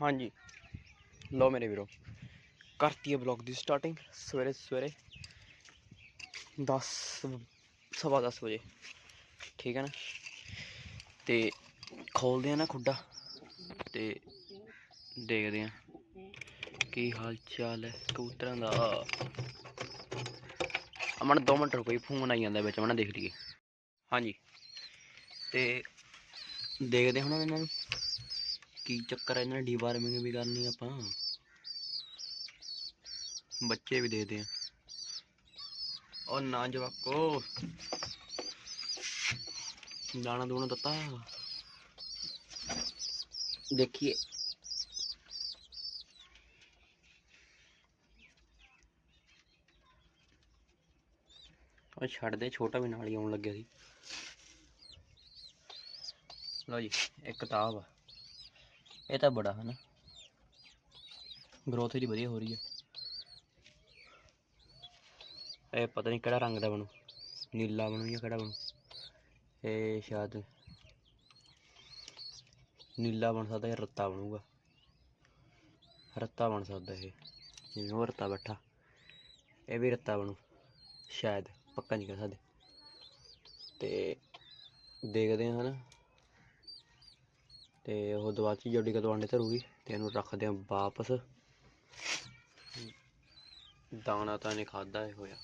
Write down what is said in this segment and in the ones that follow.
ਹਾਂਜੀ। ਲੋ ਮੇਰੇ ਵੀਰੋ, ਕਰਤੀ ਹੈ ਬਲੌਗ ਦੀ ਸਟਾਰਟਿੰਗ ਸਵੇਰੇ ਸਵੇਰੇ 10 ਸਵਾ 10 ਵਜੇ। ਠੀਕ ਹੈ ਨਾ? ਤੇ ਖੋਲਦੇ ਆ ਨਾ ਖੁੱਡਾ, ਤੇ ਦੇਖਦੇ ਆ ਕੀ ਹਾਲ ਚਾਲ ਹੈ ਕਬੂਤਰਾਂ ਦਾ। ਅਮਨ 2 ਮਿੰਟ ਰੁਕੋ ਫੋਨ ਆਈ ਜਾਂਦਾ ਵਿੱਚ, ਅਮਨ ਦੇਖ ਲਈਏ। ਹਾਂਜੀ, ਤੇ ਦੇਖਦੇ ਹੁਣ ਇਹਨਾਂ ਨੂੰ। ਕੀ ਚੱਕਰ ਹੈ ਇਹਨਾਂ ਨੇ ਡੀਵਾਰਮਿੰਗ ਵੀ ਕਰਨੀ ਆਪਾਂ। ਬੱਚੇ ਵੀ ਦੇਖਦੇ ਆ। ਉਹ ਨਾ ਜਵਾਕੋ। ਦਾਣਾ ਦੂਣਾ ਦਿੱਤਾ। ਦੇਖੀਏ। ਉਹ ਛੱਡ ਦੇ, ਛੋਟਾ ਵੀ ਨਾਲ ਹੀ ਆਉਣ ਲੱਗਿਆ ਸੀ। ਲਓ ਜੀ, ਇੱਕ ਕਿਤਾਬ ਆ। ਇਹ ਤਾਂ ਬੜਾ ਹੈ ਨਾ ਗਰੋਥ ਇਹਦੀ ਵਧੀਆ ਹੋ ਰਹੀ ਹੈ ਇਹ ਪਤਾ ਨਹੀਂ ਕਿਹੜਾ ਰੰਗ ਦਾ ਬਣੂ। ਨੀਲਾ ਬਣੂ ਜਾਂ ਕਿਹੜਾ ਬਣੂ। ਇਹ ਸ਼ਾਇਦ ਨੀਲਾ ਬਣ ਸਕਦਾ ਜਾਂ ਰੱਤਾ ਬਣੂਗਾ। ਰੱਤਾ ਬਣ ਸਕਦਾ ਇਹ। ਜਿਵੇਂ ਉਹ ਰੱਤਾ ਬੈਠਾ। ਇਹ ਵੀ ਰੱਤਾ ਬਣੂ। ਸ਼ਾਇਦ, ਪੱਕਾ ਨਹੀਂ ਕਹਿ ਸਕਦੇ। ਤੇ ਦੇਖਦੇ ਹਾਂ, ਹਨਾ? ਤੇ ਉਹ ਦਵਾ ਚ ਜੋੜੀ ਕਦੋਂ ਆਂਡੇ ਧਰੂਗੀ ਤੇ ਇਹਨੂੰ ਰੱਖਦੇ ਆ ਵਾਪਸ। ਦਾਣਾ ਤਾਂ ਇਹਨੇ ਖਾਦਾ ਹੀ ਹੋਇਆ।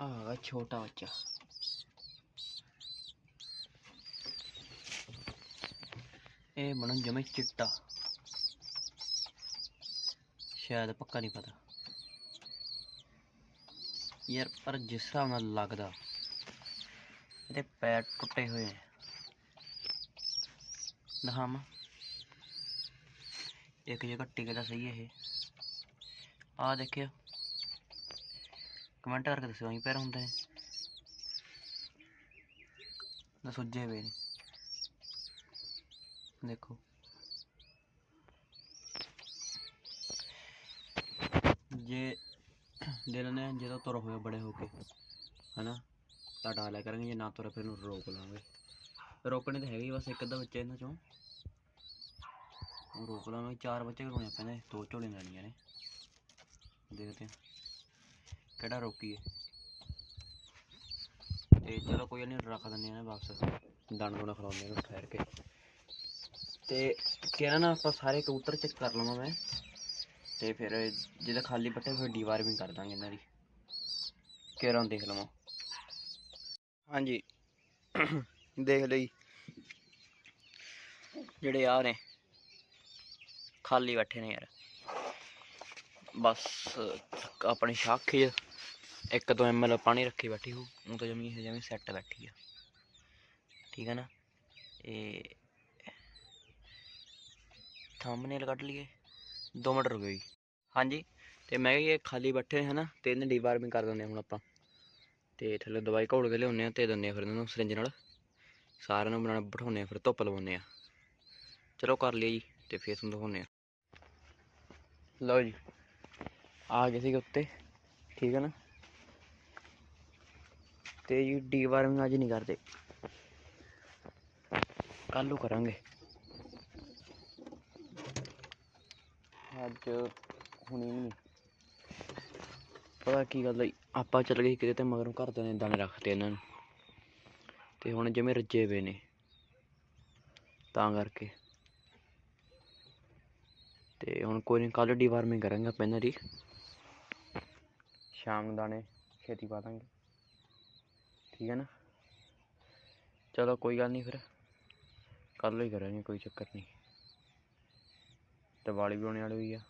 ਆਹ ਛੋਟਾ ਬੱਚਾ। ਇਹ ਬਣਨ ਜਮੇ ਚਿੱਟਾ। ਸ਼ਾਇਦ ਪੱਕਾ ਨਹੀਂ ਪਤਾ। ਯਾਰ ਪਰ ਜਿਸ ਹਿਸਾਬ ਨਾਲ ਲੱਗਦਾ। ਇਹਦੇ ਪੈਰ ਟੁੱਟੇ ਹੋਏ ਨੇ ਦਿਖਾਵਾਂ। ਇੱਕ ਜਗ੍ਹਾ ਟਿਕਦਾ ਸਹੀ ਇਹ। ਆ ਦੇਖਿਓ। ਕਮੈਂਟ ਕਰਕੇ ਦੱਸਿਓ ਅਸੀਂ ਪੈਰ ਹੁੰਦੇ ਨੇ ਨਾ ਸੁੱਜੇ ਹੋਏ ਨੇ। ਦੇਖੋ। ਜੇ ਦਿਲ ਨੇ ਜਦੋਂ ਤੁਰ ਹੋਏ ਬੜੇ ਹੋ ਕੇ, ਹਨਾ? ਤਾਂ ਡਾਲਿਆ ਕਰਾਂਗੇ ਜੇ ਨਾ ਤੁਰੇ ਫਿਰ ਨੂੰ ਰੋਕ ਲਾਂਗੇ। ਰੋਕਣੇ ਤਾਂ ਹੈਗੇ ਹੀ, ਬਸ ਇੱਕ ਅੱਧਾ ਬੱਚਾ ਇਹਨਾਂ ਚੋਂ। ਉਹ ਰੋਕ ਲਾਂਗੇ, ਚਾਰ ਬੱਚੇ ਕਰਵਾਉਣੇ ਪੈਂਦੇ ਦੋ ਝੋਲੇ ਲੈਣੀਆਂ ਨੇ। ਦੇਖਦੇ ਹਾਂ ਕਿਹੜਾ ਰੋਕੀਏ। ਤੇ ਚਲੋ ਕੋਈ ਨਹੀਂ ਰੱਖ ਦਿੰਦੇ ਆ ਨਾ ਵਾਪਸ। ਦਾਣਾ ਦੂਣਾ ਖਵਾਉਂਦੇ ਨੇ ਠਹਿਰ ਕੇ। ਤੇ ਕਿਹਾ ਨਾ ਆਪਾਂ ਸਾਰੇ ਕਬੂਤਰ ਚੈੱਕ ਕਰ ਲਵਾਂ ਮੈਂ। ਤੇ ਫਿਰ ਜਿਹਦਾ ਖਾਲੀ ਬੱਟੇ ਫਿਰ ਡੀਵਾਰਮਿੰਗ ਕਰ ਦਾਂਗੇ ਇਹਨਾਂ ਦੀ। ਕਿਹੜਾ ਦੇਖ ਲਵਾਂ। ਹਾਂਜੀ। ਦੇਖ ਲਈ ਜਿਹੜੇ ਆ ਨੇ, ਖਾਲੀ ਬੈਠੇ ਨੇ ਯਾਰ। ਬਸ, ਆਪਣੀ ਸ਼ਾਖੇ 'ਚ ਇੱਕ ਦੋ ਐਮਐਲ ਪਾਣੀ ਰੱਖੀ ਬੈਠੀ ਹੋ ਉਹ ਤਾਂ ਜਮੀ ਜਮੀ ਸੈੱਟ ਬੈਠੀ ਆ। ਠੀਕ ਹੈ ਨਾ? ਇਹ ਥੰਬਨੇਲ ਕੱਢ ਲਈਏ। 2 ਮਿੰਟ ਰੁਕੋ ਜੀ। ਹਾਂਜੀ। ਤੇ ਮੈਂ ਕਿਹਾ ਇਹ ਖਾਲੀ ਬੈਠੇ ਹੈ ਨਾ ਤੇ ਇਹਨੇ ਡੀਵਾਰਮਿੰਗ ਕਰ ਦਿੰਦੇ ਹਾਂ ਹੁਣ ਆਪਾਂ। ਤੇ ਥੱਲੇ ਦਵਾਈ ਘੋਲ ਕੇ ਲਿਆਉਂਦੇ ਆ ਤੇ ਦਿੰਦੇ ਆ ਫਿਰ ਇਹਨਾਂ ਨੂੰ ਸਰਿੰਜ ਨਾਲ। ਸਾਰਿਆਂ ਨੂੰ ਬਣਾਉਣਾ, ਬਿਠਾਉਂਦੇ ਆ ਫਿਰ, ਧੁੱਪ ਲਵਾਉਂਦੇ ਆ। ਚਲੋ ਕਰ ਲਿਆ ਜੀ ਤੇ ਫੇਰ ਤੁਹਾਨੂੰ ਦਿਖਾਉਂਦੇ ਆ। ਲਓ ਜੀ, ਆ ਗਏ ਸੀਗੇ ਉੱਤੇ, ਠੀਕ ਹੈ ਨਾ? ਤੇ ਜੀ ਡੀ ਵਾਰਮਿੰਗ ਅੱਜ ਨਹੀਂ ਕਰਦੇ। ਕੱਲ ਨੂੰ ਕਰਾਂਗੇ। ਅੱਜ, ਹੁਣੀ ਨਹੀਂ। ਪਤਾ ਕੀ ਗੱਲ ਹੈ ਆਪਾਂ ਚੱਲ ਗਏ ਕਿਤੇ ਤੇ ਮਗਰੋਂ ਘਰਦਿਆਂ ਨੇ ਦਾਣੇ ਰੱਖਤੇ ਇਹਨਾਂ ਨੂੰ। ਤੇ ਹੁਣ ਜਿਵੇਂ ਰੱਜੇ ਪਏ ਨੇ। ਤਾਂ ਕਰਕੇ। ਤੇ ਹੁਣ ਕੋਈ ਨਹੀਂ ਕੱਲ ਡੀਵਾਰਮਿੰਗ ਕਰਾਂਗੇ ਆਪਾਂ ਇਹਨਾਂ ਦੀ। ਸ਼ਾਮ ਨੂੰ ਦਾਣੇ ਛੇਤੀ ਪਾ ਦਾਂਗੇ। ਠੀਕ ਹੈ ਨਾ? ਚਲੋ ਕੋਈ ਗੱਲ ਨਹੀਂ ਫਿਰ। ਕੱਲ ਹੀ ਕਰਾਂਗੇ, ਕੋਈ ਚੱਕਰ ਨਹੀਂ ਦੀਵਾਲੀ ਵੀ ਆਉਣ ਵਾਲੀ ਹੋਈ ਆ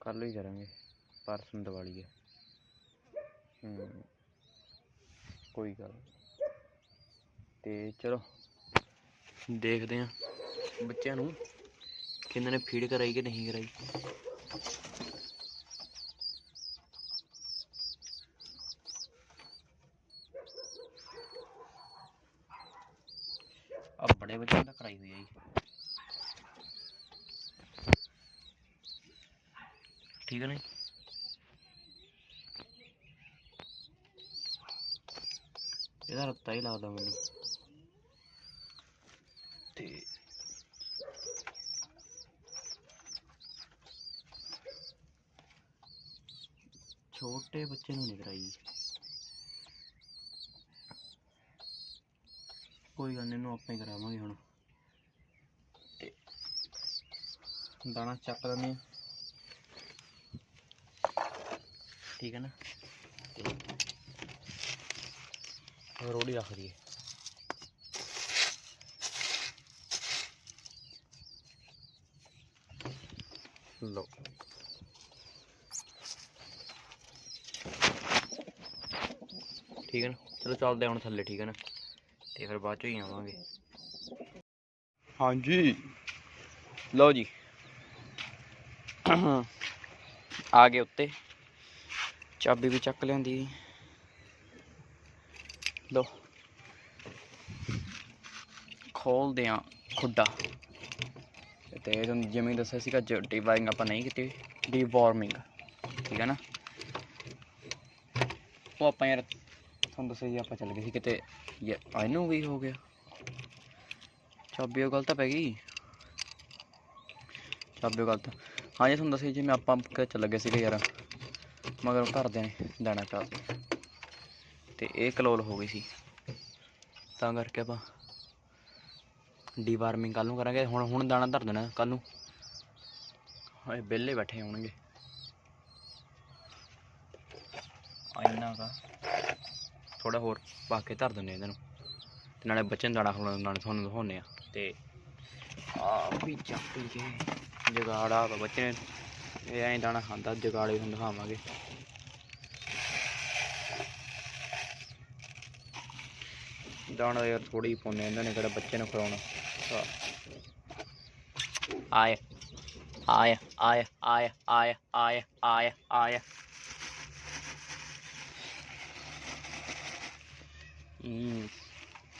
ਕੱਲ ਹੀ ਕਰਾਂਗੇ। ਪਰਸੋਂ ਦੀਵਾਲੀ ਹੈ ਹੂੰ, ਕੋਈ ਗੱਲ ਨੀ। ਤੇ ਚਲੋ, ਦੇਖਦੇ ਆ ਬੱਚਿਆਂ ਨੂੰ, ਕਿੰਨਾਂ ਨੇ ਫੀਡ ਕਰਾਈ ਕਿ ਨਹੀਂ ਕਰਾਈ ਆ ਬੜੇ ਬੱਚਿਆਂ ਦਾ ਕਰਾਈ ਹੋਈ ਹੈ ਜੀ ਠੀਕ ਹੈ ਨਾ ਜੀ? ਇਹਦਾ ਰੱਤਾ ਹੀ ਲੱਗਦਾ ਮੈਨੂੰ। ਤੇ ਛੋਟੇ ਬੱਚੇ ਨੂੰ ਨਹੀਂ ਕਰਾਈ। ਕੋਈ ਗੱਲ ਨੀ ਇਹਨੂੰ ਆਪਾਂ ਹੀ ਕਰਾਵਾਂਗੇ ਹੁਣ। ਤੇ ਦਾਣਾ ਚੱਕ ਲੈਂਦੇ ਠੀਕ ਹੈ ਨਾ? ਤੇ ਰੋੜੀ ਰੱਖ ਦਈਏ। ਲਓ। ਠੀਕ ਹੈ ਨਾ? ਚਲੋ ਚੱਲਦੇ ਹੁਣ ਥੱਲੇ ਠੀਕ ਹੈ ਨਾ? ਤੇ ਫਿਰ ਬਾਅਦ ਚੋਂ ਹੀ ਆਵਾਂਗੇ। ਹਾਂਜੀ। ਲਓ ਜੀ। ਆ ਗਏ ਉੱਤੇ। ਚਾਬੀ ਵੀ ਚੱਕ ਲਿਆਂਦੀ। ਲਓ। ਖੋਲਦੇ ਆ ਖੁੱਡਾ। ਤੇ ਤੁਹਾਨੂੰ ਜਿਵੇਂ ਦੱਸਿਆ ਸੀਗਾ ਡੀ ਵਾਇਰਿੰਗ ਆਪਾਂ ਨਹੀਂ ਕੀਤੀ ਡੀ ਵਾਰਮਿੰਗ ਠੀਕ ਹੈ ਨਾ? ਉਹ ਆਪਾਂ ਯਾਰ ਤੁਹਾਨੂੰ ਦੱਸਿਆ ਸੀ ਆਪਾਂ ਚੱਲ ਗਏ ਸੀ ਕਿਤੇ। ਯਾਰ ਇਹਨੂੰ ਵੀ ਹੋ ਗਿਆ। ਚਾਬੀ ਉਹ ਗਲਤ ਪੈ ਗਈ। ਚਾਬੀ ਉਹ ਗਲਤ। ਹਾਂ ਜੀ, ਤੁਹਾਨੂੰ ਦੱਸਿਆ ਜਿਵੇਂ ਆਪਾਂ ਕਿਤੇ ਚੱਲ ਗਏ ਸੀਗੇ ਯਾਰ। ਮਗਰ ਘਰਦਿਆਂ ਨੇ ਦਾਣਾ ਚਾਹ ਤੇ ਇਹ ਕਲੋਲ ਹੋ ਗਈ ਸੀ। ਤਾਂ ਕਰਕੇ ਆਪਾਂ ਡੀਵਾਰਮਿੰਗ ਕੱਲ ਨੂੰ ਕਰਾਂਗੇ। ਹੁਣ ਹੁਣ ਦਾਣਾ ਧਰ ਦੇਣਾ ਕੱਲ ਨੂੰ। ਹਾਏ, ਵਿਹਲੇ ਬੈਠੇ ਹੋਣਗੇ। ਆ ਇੰਨਾ ਕਾ ਥੋੜਾ ਹੋਰ ਪਾ ਕੇ ਧਰ ਦਿੰਦੇ ਇਹਨਾਂ ਨੂੰ। ਤੇ ਨਾਲੇ ਬੱਚੇ ਨੂੰ ਦਾਣਾ ਖਵਾਉਣ ਨਾਲੇ ਤੁਹਾਨੂੰ ਦਿਖਾਉਂਦੇ ਆ। ਤੇ ਆ ਵੀ ਚੱਕ ਲਈਏ ਜਗਾੜਾ ਬੱਚੇ ਨੇ। ਇਹ ਐਂ ਦਾਣਾ ਖਾਂਦਾ, ਜਗਾੜੇ ਨੂੰ ਦਿਖਾਵਾਂਗੇ। ਦਾਣਾ ਯਾਰ ਥੋੜੀ ਹੀ ਪਾਉਂਦੇ ਇਹਨਾਂ ਨੇ ਕਿਹੜਾ ਬੱਚੇ ਨੂੰ ਖਵਾਉਣਾ ਆਏ ਆਏ ਆਏ ਆਏ ਆਏ ਆਏ ਆਏ ਆਏ ਹੂੰ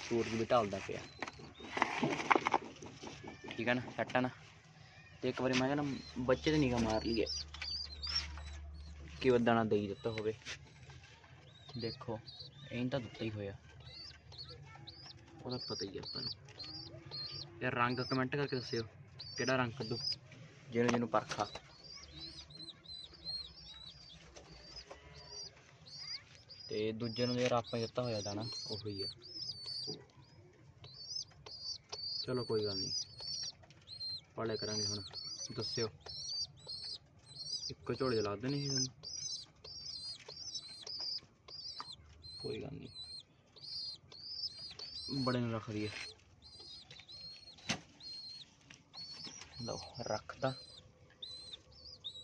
ਸੂਰਜ ਵੀ ਢਲਦਾ ਪਿਆ। ਠੀਕ ਹੈ ਨਾ ਸੈੱਟ ਨਾ। ਤੇ ਇੱਕ ਵਾਰੀ ਮੈਂ ਕਹਿੰਦਾ ਬੱਚੇ ਤੇ ਨਿਗਾ ਮਾਰ ਲਈਏ। ਕਿ ਉਹ ਦਾਣਾ ਦੇਈ ਦਿੱਤਾ ਹੋਵੇ। ਦੇਖੋ ਇਹਨਾਂ ਤਾਂ ਦਿੱਤਾ ਹੀ ਹੋਇਆ। ਉਹਦਾ ਪਤਾ ਹੀ ਆ ਆਪਾਂ ਨੂੰ। ਯਾਰ ਰੰਗ ਕਮੈਂਟ ਕਰਕੇ ਦੱਸਿਓ ਕਿਹੜਾ ਰੰਗ ਕੱਢੂ? ਜਿਹਨੂੰ ਜਿਹਨੂੰ ਪਰਖਾ। ਤੇ ਦੂਜੇ ਨੂੰ ਯਾਰ ਆਪਾਂ ਹੀ ਦਿੱਤਾ ਹੋਇਆ ਦਾਣਾ ਉਹੀ ਆ। ਚਲੋ ਕੋਈ ਗੱਲ ਨਹੀਂ। ਪਾਲੇ ਕਰਾਂਗੇ ਹੁਣ। ਦੱਸਿਓ। ਇੱਕੋ ਝੋਲੇ ਲਾ ਦੇਣੀ ਸੀ ਤੁਹਾਨੂੰ। ਕੋਈ ਗੱਲ ਨਹੀਂ। ਬੜੇ ਨੂੰ ਰੱਖ ਦਈਏ। ਲਓ ਰੱਖਦਾ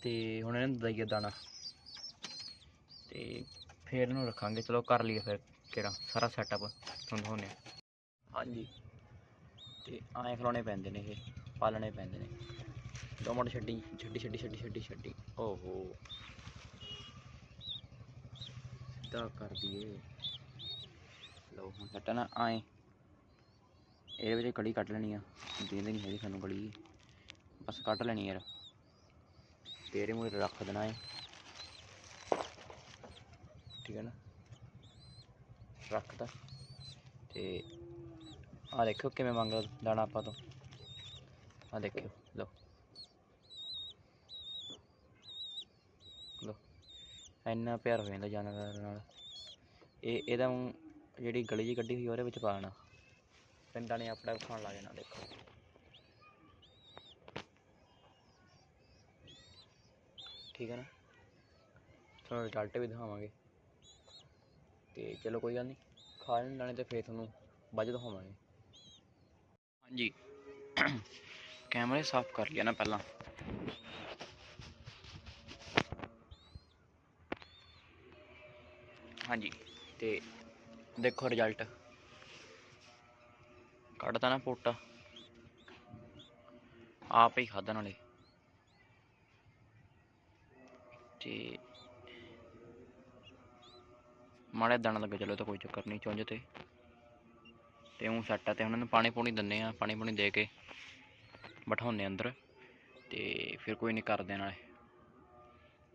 ਤੇ ਹੁਣ ਇਹਨੂੰ ਦਈਏ ਦਾਣਾ। ਤੇ ਫਿਰ ਇਹਨੂੰ ਰੱਖਾਂਗੇ। ਚਲੋ, ਕਰ ਲਈਏ ਫਿਰ ਕਿਹੜਾ, ਸਾਰਾ ਸੈਟਅਪ ਤੁਹਾਨੂੰ ਦਿਖਾਉਂਦੇ ਹਾਂਜੀ। ਤੇ ਆਏ ਖਲਾਉਣੇ ਪੈਂਦੇ ਨੇ ਇਹ, ਪਾਲਣੇ ਪੈਂਦੇ ਨੇ। ਦੋ ਮਿੰਟ ਛੱਡੀ ਛੱਡੀ ਛੱਡੀ ਛੱਡੀ ਛੱਡੀ ਛੱਡੀ। ਓਹੋ। ਸਿੱਧਾ ਕਰ ਦਈਏ। ਲਓ, ਹੁਣ ਸੈੱਟ ਨਾ ਆਏ ਇਹਦੇ ਵਿੱਚ ਕੜੀ ਕੱਢ ਲੈਣੀ ਆ। ਦੇਂਦੇ ਨਹੀਂ ਹੈਗੀ ਸਾਨੂੰ ਕੜੀ। ਬਸ ਕੱਢ ਲੈਣੀ ਯਾਰ। ਤੇਰੇ ਮੂਹਰੇ ਰੱਖ ਦੇਣਾ ਏ। ਠੀਕ ਹੈ ਨਾ? ਰੱਖਤਾ। ਤੇ ਆ ਦੇਖੋ ਕਿਵੇਂ ਮੰਗਦਾ ਦਾਣਾ ਆਪਾਂ ਤੋਂ। ਆ ਦੇਖਿਓ, ਲਓ। ਲਓ। ਇੰਨਾ ਪਿਆਰ ਹੋ ਜਾਂਦਾ ਜਾਨਵਰ ਨਾਲ। ਇਹ, ਇਹਦਾ ਜਿਹੜੀ ਗਲੀ ਜੀ ਕੱਢੀ ਹੋਈ ਉਹਦੇ ਵਿੱਚ ਪਾ ਦੇਣਾ। ਪਿੰਡਾਂ ਨੇ ਆਪਣਾ ਖਾਣ ਲੱਗ ਜਾਣਾ ਦੇਖੋ। ਠੀਕ ਹੈ ਨਾ? ਤੁਹਾਨੂੰ ਰਿਜ਼ਲਟ ਵੀ ਦਿਖਾਵਾਂਗੇ। ਤੇ ਚਲੋ ਕੋਈ ਗੱਲ ਨਹੀਂ, ਖਾ ਲੈਣ, ਨਾਲੇ ਤੇ ਫੇਰ ਤੁਹਾਨੂੰ ਬਾਅਦ ਦਿਖਾਵਾਂਗੇ। ਹਾਂਜੀ। ਕੈਮਰੇ ਸਾਫ਼ ਕਰ ਲਿਆ ਨਾ ਪਹਿਲਾਂ। ਹਾਂਜੀ। ਤੇ ਦੇਖੋ ਰਿਜ਼ਲਟ ਕੱਢਤਾ ਨਾ ਪੋਟਾ। ਆਪ ਹੀ ਖਾਧਾ ਨਾਲੇ। ਤੇ ਮਾੜੇ ਦਾਣਾ ਲੱਗੇ, ਚਲੋ ਤਾਂ ਕੋਈ ਚੱਕਰ ਨਹੀਂ, ਚੁੰਝ ਤੇ। ਤੇ ਉਹ ਸੈੱਟ ਆ ਤੇ ਉਹਨਾਂ ਨੂੰ ਪਾਣੀ ਪੂਣੀ ਦਿੰਨੇ ਆ, ਪਾਣੀ ਪੂਣੀ ਦੇ ਕੇ ਬਿਠਾਉਂਦੇ ਅੰਦਰ। ਤੇ ਫਿਰ ਕੋਈ ਨਹੀਂ ਕਰਦੇ ਨਾਲੇ।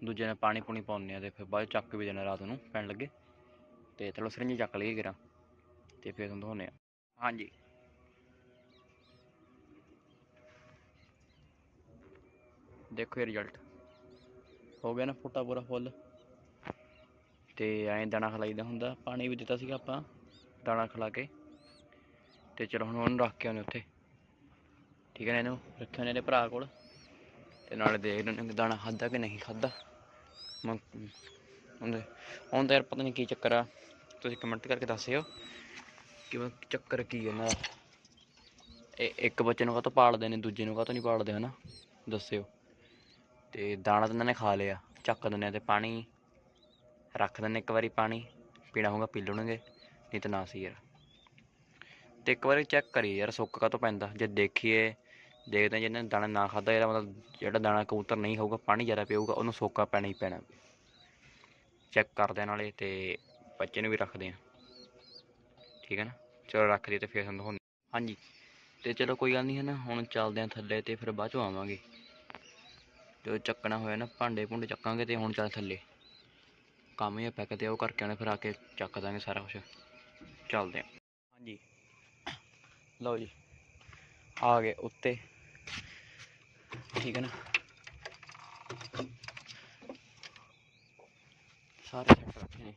ਦੂਜੇ ਨੇ ਪਾਣੀ ਪੂਣੀ ਪਾਉਂਦੇ ਆ ਤੇ ਫਿਰ ਬਾਅਦ ਚੱਕ ਵੀ ਦੇਣਾ ਰਾਤ ਨੂੰ, ਪੈਣ ਲੱਗੇ। ਤੇ ਚਲੋ ਸਰਿੰਜ ਚੱਕ ਲਈਏ ਗਿਰਾਂ ਤੇ ਫਿਰ ਤੁਹਾਨੂੰ ਦਿਖਾਉਂਦੇ ਆ। ਹਾਂਜੀ। ਦੇਖੋ ਇਹ ਰਿਜ਼ਲਟ ਹੋ ਗਿਆ ਨਾ ਫੁੱਟਾ ਪੂਰਾ ਫੁੱਲ ਤੇ ਐਂ ਦਾਣਾ ਖਲਾਈਦਾ ਹੁੰਦਾ ਪਾਣੀ ਵੀ ਦਿੱਤਾ ਸੀਗਾ ਆਪਾਂ ਦਾਣਾ ਖਲਾ ਕੇ। ਤੇ ਚਲੋ ਹੁਣ ਉਹਨੂੰ ਰੱਖ ਕੇ ਆਉਂਦੇ ਉੱਥੇ। ਠੀਕ ਹੈ ਨਾ ਇਹਨੂੰ? ਰੱਖਿਆ ਨੇ ਇਹਦੇ ਭਰਾ ਕੋਲ। ਤੇ ਨਾਲੇ ਨੇ ਕਿ ਦਾਣਾ ਖਾਦਾ ਕਿ ਨਹੀਂ ਖਾਦਾ ਉਹਦੇ ਹੁਣ ਤਾਂ ਯਾਰ ਪਤਾ ਨਹੀਂ ਕੀ ਚੱਕਰ ਆ। ਤੁਸੀਂ ਕਮੈਂਟ ਕਰਕੇ ਦੱਸਿਓ ਕਿ ਉਹ ਚੱਕਰ ਕੀ ਹੈ ਇਹਨਾਂ ਦਾ। ਇਹ ਇੱਕ ਬੱਚੇ ਨੂੰ ਕਾਹਤੋਂ ਪਾਲਦੇ ਨੇ ਦੂਜੇ ਨੂੰ ਕਾਹਤੋਂ ਨਹੀਂ ਪਾਲਦੇ ਹਨਾ? ਦੱਸਿਓ। ਤੇ ਦਾਣਾ ਤਾਂ ਇਹਨਾਂ ਨੇ ਖਾ ਲਿਆ ਚੱਕ ਦਿੰਦੇ ਆ ਤੇ ਪਾਣੀ, ਰੱਖ ਦਿੰਦੇ ਇੱਕ ਵਾਰੀ ਪਾਣੀ, ਪੀਣਾ ਹੋਊਗਾ, ਪੀ ਲੈਣਗੇ, ਨਹੀਂ ਤਾਂ ਨਾ ਸੀ ਯਾਰ। ਤੇ ਇੱਕ ਵਾਰੀ ਚੈੱਕ ਕਰੀ ਯਾਰ, ਸੁੱਕ ਕਾਹਤੋਂ ਪੈਂਦਾ? ਜੇ ਦੇਖੀਏ, ਦੇਖਦੇ ਹਾਂ ਜੇ ਦਾਣਾ ਨਾ ਖਾਦਾ ਇਹਦਾ ਮਤਲਬ ਜਿਹੜਾ ਦਾਣਾ ਕਬੂਤਰ ਨਹੀਂ ਖਾਊਗਾ, ਪਾਣੀ ਜ਼ਿਆਦਾ ਪੀਊਗਾ, ਉਹਨੂੰ ਸੋਕਾ ਪੈਣਾ ਹੀ ਪੈਣਾ। ਚੈੱਕ ਕਰਦੇ ਹਾਂ ਨਾਲੇ ਤੇ ਬੱਚੇ ਨੂੰ ਵੀ ਰੱਖਦੇ ਹਾਂ। ਠੀਕ ਹੈ ਨਾ? ਚਲੋ ਰੱਖ ਲਈ ਤੇ ਫਿਰ ਤੁਹਾਨੂੰ ਹਾਂਜੀ। ਤੇ ਚਲੋ ਕੋਈ ਗੱਲ ਨਹੀਂ ਹੈ ਨਾ, ਹੁਣ ਚੱਲਦੇ ਹਾਂ ਥੱਲੇ ਤੇ ਫਿਰ ਬਾਅਦ ਚੋਂ ਆਵਾਂਗੇ। ਜਦੋਂ ਚੱਕਣਾ ਹੋਇਆ ਨਾ, ਭਾਂਡੇ ਭੁੰਡੇ ਚੱਕਾਂਗੇ ਤੇ ਹੁਣ ਚੱਲ ਥੱਲੇ। ਕੰਮ ਹੀ ਪੈਕ ਤੇ, ਉਹ ਕਰਕੇ ਆਉਣੇ ਫਿਰ ਆ ਕੇ ਚੱਕ ਦਾਂਗੇ ਸਾਰਾ ਕੁਝ ਚੱਲਦੇ ਹਾਂ ਹਾਂਜੀ। ਲਓ ਜੀ, ਆ ਗਏ ਉੱਤੇ। ਠੀਕ ਹੈ ਨਾ? ਸਾਰੇ ਸੈੱਟ ਰੱਖੇ ਨੇ।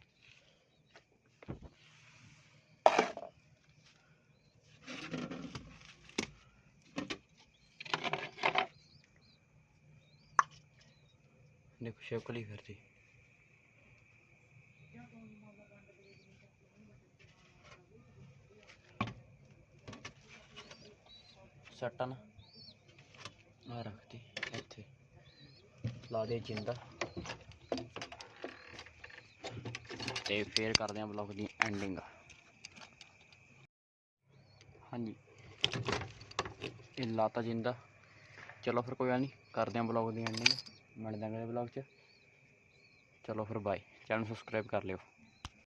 ਦੇਖੋ ਸ਼ਕਲ ਹੀ ਫਿਰਦੀ। ਸੱਟਾਂ ਆ ਰੱਖਤੀ ਇੱਥੇ। ਲਾ ਦੇ ਜਿੰਦਾ। ਤੇ ਫੇਰ ਕਰਦੇ ਆਂ ਬਲੌਗ ਦੀ ਐਂਡਿੰਗ ਹਾਂਜੀ। ਇਹ ਲਾਤਾ ਜਿੰਦਾ। ਚਲੋ ਫਿਰ ਕੋਈ ਗੱਲ ਨਹੀਂ ਕਰਦੇ ਆਂ ਬਲੌਗ ਦੀ ਐਂਡਿੰਗ ਮਿਲਦੇ ਆਂ ਅਗਲੇ ਬਲੌਗ 'ਚ। ਚਲੋ ਫਿਰ ਬਾਏ ਚੈਨਲ ਸਬਸਕ੍ਰਾਈਬ ਕਰ ਲਿਓ।